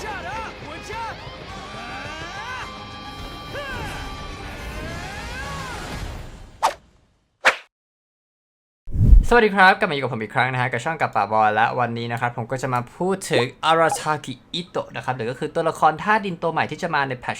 Shut up, would ya? สวัสดีครับ กลับมาอยู่กับผมอีกครั้งนะฮะ กับช่องกับป่าบอลและวันนี้นะครับ ผมก็จะมาพูดถึงอาราชากิอิโตะนะครับ หรือก็คือตัวละครท่าดินตัวใหม่ที่จะมาในแพทช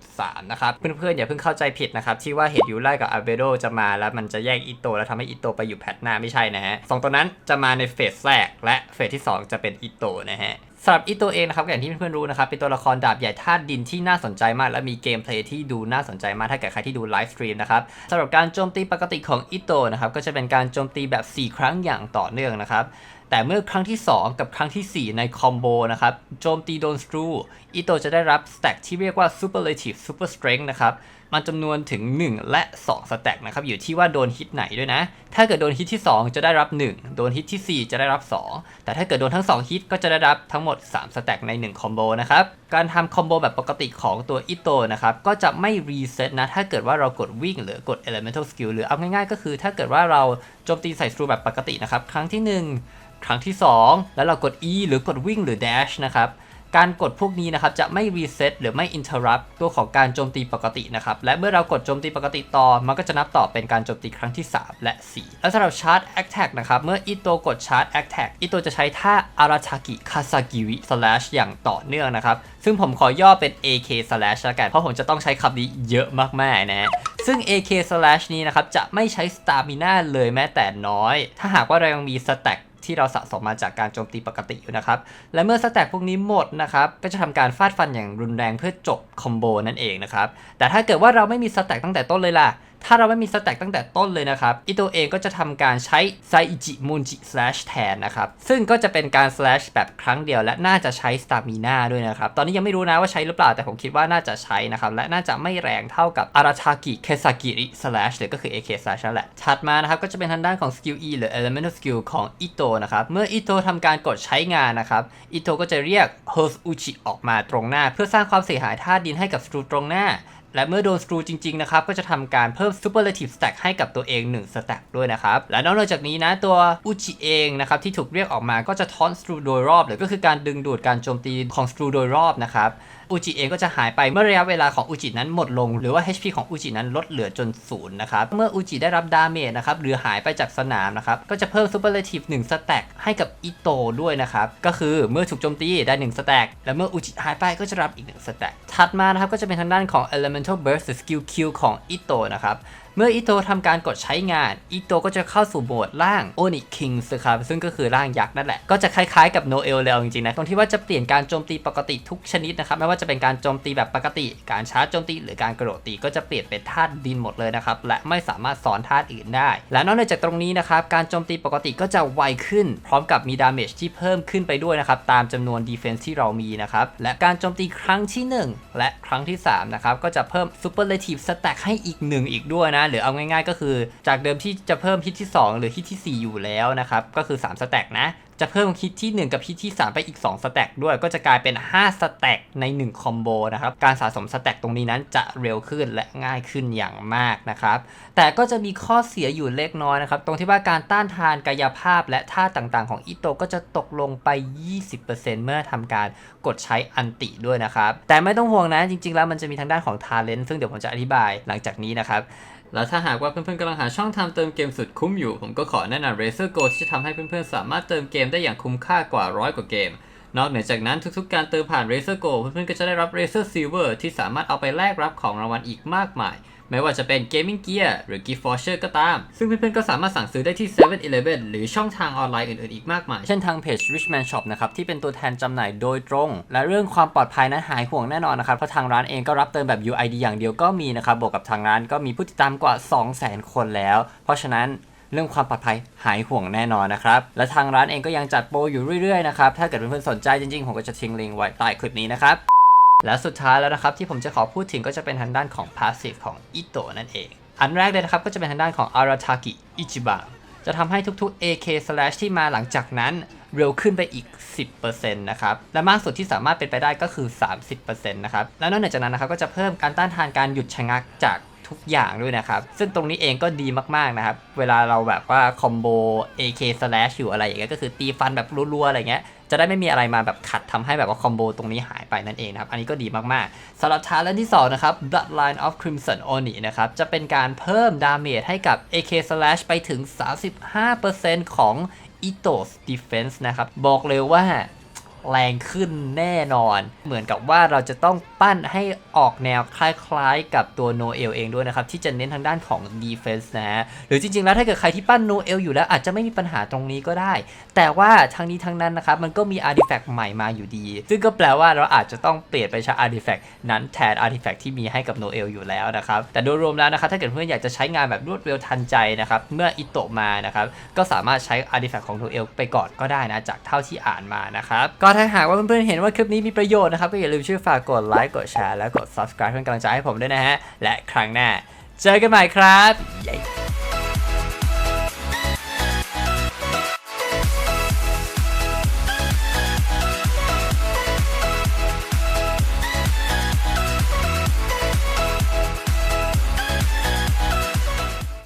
2.3 นะครับ เพื่อนๆ อย่าเพิ่งเข้าใจผิดนะครับ ที่ว่าเห็ดยูไลกับอาเบโดจะมาแล้วมันจะแยกอิโตะแล้วทำให้อิโตะไปอยู่แพทหน้าไม่ใช่นะฮะสองตัวนั้นจะมาในเฟสแรกและเฟสที่ 2 จะเป็นอิโตะนะฮะ สำหรับอิโตะเองนะครับอย่างที่เพื่อนๆรู้นะครับเป็นตัวละครดาบใหญ่ธาตุดินที่น่าสนใจมาก และมีเกมเพลย์ที่ดูน่าสนใจมากถ้าเกิดใครที่ดูไลฟ์สตรีมนะครับสำหรับการโจมตีปกติของอิโตะนะครับก็จะเป็นการโจมตีแบบ 4 ครั้งอย่างต่อเนื่องนะครับแต่เมื่อครั้งที่ 2 กับครั้งทีสี่4 ในคอมโบนะครับโจมตีโดนสตรูอิโตจะได้รับสแต็กที่เรียกว่า superlative super strength นะครับมันจำนวนถึง 1 และ 2 สแต็กนะครับอยู่ที่ว่าโดนฮิตไหนด้วยนะ ถ้าเกิดโดนฮิตที่ 2 จะได้รับ 1 โดนฮิตที่ 4 จะได้รับ 2 แต่ถ้าเกิดโดนทั้ง 2 ฮิตก็จะได้รับทั้งหมด 3 สแต็กใน 1 คอมโบนะครับ การทำคอมโบแบบปกติของตัวอิโตะนะครับ ก็จะไม่รีเซ็ตนะ ถ้าเกิดว่าเรากดวิ่งหรือกด elemental skill หรือเอาง่ายๆ ก็คือ ถ้าเกิดว่าเราโจมตีใส่สตรูแบบปกตินะครับครั้งที่ 1 ครั้งที่ 2 แล้วเรากด E หรือกดวิ่งหรือ dash นะครับ การกดพวกนี้นะครับจะไม่รีเซ็ตหรือไม่ interrupt ตัวของการโจมตีปกตินะครับ และเมื่อเรากดโจมตีปกติต่อ มันก็จะนับต่อเป็นการโจมตีครั้งที่ 3 และ 4 และสำหรับชาร์จ attack นะครับ เมื่ออิโตกดชาร์จ attack อิโตจะใช้ท่าอาราชากิคาซากิวิ slash อย่างต่อเนื่องนะครับ ซึ่งผมขอย่อเป็น AK slash ละกันเพราะผมจะต้องใช้คำนี้เยอะมากๆนะซึ่ง AK slash นี้นะครับจะไม่ใช้ stamina เลยแม้แต่น้อย ถ้าหากว่าเรายังมี stack ที่เราสะสมมาจากการโจมตีปกติอยู่นะครับ และเมื่อสแต็กพวกนี้หมดนะครับก็จะทำการฟาดฟันอย่างรุนแรงเพื่อจบคอมโบนั่นเองนะครับแต่ถ้าเกิดว่าเราไม่มีสแต็กตั้งแต่ต้นเลยล่ะ ถ้าเราไม่มีสแต็กตั้งแต่ต้นเลยนะครับอิโตเองก็จะทำการใช้ไซอิจิมูนจิแทนนะครับ ซึ่งก็จะเป็นการ slash แบบครั้งเดียวและน่าจะใช้สตามิน่าด้วยนะครับ ตอนนี้ยังไม่รู้นะว่าใช้หรือเปล่าแต่ผมคิดว่าน่าจะใช้นะครับ และน่าจะไม่แรงเท่ากับอาราชากิเคซากิริ slash หรือก็คือ AK slash นั่นแหละ ถัดมานะครับก็จะเป็นทางด้านของ skill E หรือ elemental skill ของอิโตนะครับ เมื่ออิโตทำการกดใช้งานนะครับอิโตก็จะเรียก h o s u c h i ออกมาตรงหน้า เพื่อสร้างความเสียหายท่าดินให้กับสตรูตรงหน้า และเมื่อโดนสตรูจริงๆนะครับก็จะทำการเพิ่ม superlative stack ให้กับตัวเอง1 stack ด้วยนะครับ และนอกจากนี้นะตัวอุจิเองนะครับที่ถูกเรียกออกมาก็จะทอนสตรูโดยรอบหรือก็คือการดึงดูดการโจมตีของสตรูโดยรอบนะครับ อุจิเองก็จะหายไปเมื่อระยะเวลาของอุจินั้นหมดลง หรือว่า HP ของอุจินั้นลดเหลือจนศูนย์นะครับเมื่ออุจิได้รับดาเมจนะครับหรือหายไปจากสนามนะครับก็จะเพิ่มซูเปอร์เลทีฟหนึ่งสแต็กให้กับอิโตด้วยนะครับก็คือเมื่อถูกโจมตีได้1สแต็กและเมื่ออุจิหายไปก็จะรับอีก1สแต็กถัดมานะครับก็จะเป็นทางด้านของ elemental burst skill Q ของอิโตนะครับ เมื่ออิโตทำการกดใช้งานอิโตก็จะเข้าสู่โหมดร่างโอนิคิงส์ครับซึ่งก็คือร่างยักษ์นั่นแหละ ก็จะคล้ายๆกับโนเอลเลยจริงๆนะตรงที่ว่าจะเปลี่ยนการโจมตีปกติทุกชนิดนะครับไม่ว่าจะเป็นการโจมตีแบบปกติ การชาร์จโจมตี หรือการกระโดดตีก็จะเปลี่ยนเป็นธาตุดินหมดเลยนะครับและไม่สามารถสอนธาตุอื่นได้ และนอกจากตรงนี้นะครับการโจมตีปกติก็จะไวขึ้น พร้อมกับมีดาเมจที่เพิ่มขึ้นไปด้วยนะครับตามจำนวนดีเฟนส์ที่เรามีนะครับและการโจมตีครั้งที่ 1 และครั้งที่3นะครับก็จะเพิ่ม superlative stack ให้อีก 1 อีกด้วยนะหรือเอาง่ายๆ ก็คือจากเดิมที่จะเพิ่มฮิตที่ 2 หรือฮิตที่ 4 อยู่แล้วนะครับ ก็คือ3สแต็กนะ จะเพิ่มฮิตที่ 1 กับฮิตที่ 3 ไปอีก 2 สแต็กด้วย ก็จะกลายเป็น 5 สแต็กใน 1 คอมโบนะครับ การสะสมสแต็กตรงนี้นั้นจะเร็วขึ้นและง่ายขึ้นอย่างมากนะครับ แต่ก็จะมีข้อเสียอยู่เล็กน้อยนะครับ ตรงที่ว่าการต้านทานกายภาพและท่าต่างๆ ของอิโตก็จะตกลงไป 20%เมื่อทำการกดใช้อันติด้วยนะครับ แต่ไม่ต้องห่วงนะจริง ๆ แล้วมันจะมีทางด้านของทาเลนต์ซึ่งเดี๋ยวผมจะอธิบายหลังจากนี้นะครับแล้วถ้าหากว่าเพื่อนๆกำลังหาช่องทางเติมเกมสุดคุ้มอยู่ ผมก็ขอแนะนำ Razer Go ที่จะทำให้เพื่อนๆสามารถเติมเกมได้อย่างคุ้มค่ากว่าร้อยกว่าเกม นอกเหนือจากนั้นทุกๆการเติมผ่าน Razer Go เพื่อนๆก็จะได้รับ Razer Silver ที่สามารถเอาไปแลกรับของรางวัลอีกมากมาย ไม่ว่าจะเป็น Gaming Gear หรือ Gift Voucher ก็ตาม ซึ่งเพื่อนๆก็สามารถสั่งซื้อได้ที่ 7-Eleven หรือช่องทางออนไลน์อื่นๆอีกมากมาย เช่นทางเพจ Richman Shop นะครับที่เป็นตัวแทนจำหน่ายโดยตรง และเรื่องความปลอดภัยนั้นหายห่วงแน่นอนนะครับเพราะทางร้านเองก็รับเติมแบบ UID อย่างเดียวก็มีนะครับบวกกับทางร้านก็มีผู้ติดตามกว่า 200,000 คนแล้ว เพราะฉะนั้น เรื่องความปลอดภัยหายห่วงแน่นอนนะครับ และทางร้านเองก็ยังจัดโปรอยู่เรื่อยๆนะครับถ้าเกิดเพื่อนๆสนใจจริงๆ ผมก็จะทิ้งลิงก์ไว้ใต้คลิปนี้นะครับและสุดท้ายแล้วนะครับที่ผมจะขอพูดถึงก็จะเป็นทางด้านของ Passive ของอิโตนั่นเอง อันแรกเลยนะครับก็จะเป็นทางด้านของ Arataki Ichiban จะทำให้ทุกๆ AK slash ที่มาหลังจากนั้นเร็วขึ้นไปอีก 10%นะครับ และมากสุดที่สามารถเป็นไปได้ก็คือ 30%นะครับ และนอกจากนั้นนะครับก็จะเพิ่มการต้านทานการหยุดชะงักจาก ทุกอย่างด้วยนะครับ ซึ่งตรงนี้เองก็ดีมากๆนะครับ เวลาเราแบบว่าคอมโบ AK slash อยู่อะไรอย่างเงี้ยก็คือตีฟันแบบรัวๆอะไรเงี้ยจะได้ไม่มีอะไรมาแบบขัดทำให้แบบว่าคอมโบตรงนี้หายไปนั่นเองนะครับ อันนี้ก็ดีมากๆสำหรับทาเลนที่สองนะครับ Bloodline of Crimson Oni นะครับ จะเป็นการเพิ่มดาเมจให้กับ AK Slash ไปถึง 35%ของ Ito's Defense นะครับ บอกเลยว่าแรงขึ้นแน่นอน เหมือนกับว่าเราจะต้องปั้นให้ออกแนวคล้ายๆ กับตัวโนเอลเองด้วยนะครับ ที่จะเน้นทางด้านของ defense นะฮะหรือจริงๆ แล้วถ้าเกิดใครที่ปั้นโนเอลอยู่แล้วอาจจะไม่มีปัญหาตรงนี้ก็ได้ แต่ว่าทั้งนี้ทั้งนั้นนะครับ มันก็มี artifact ใหม่มาอยู่ดี ซึ่งก็แปลว่าเราอาจจะต้องเปลี่ยนไปใช้ artifact นั้นแทน artifact ที่มีให้กับโนเอลอยู่แล้วนะครับแต่โดยรวมแล้วนะครับถ้าเกิดเพื่อนอยากจะใช้งานแบบรวดเร็วทันใจนะครับเมื่ออิโตะมานะครับก็สามารถใช้ artifact ของโนเอลไปก่อนก็ได้นะจากเท่าที่อ่านมานะครับก็ถ้าหากว่าเพื่อนๆเห็นว่าคลิปนี้มีประโยชน์นะครับก็อย่าลืมช่วยฝากกดไลค์กดแชร์และกด subscribe เพื่อกำลังใจให้ผมด้วยนะฮะ และครั้งหน้า เจอกันใหม่ครับ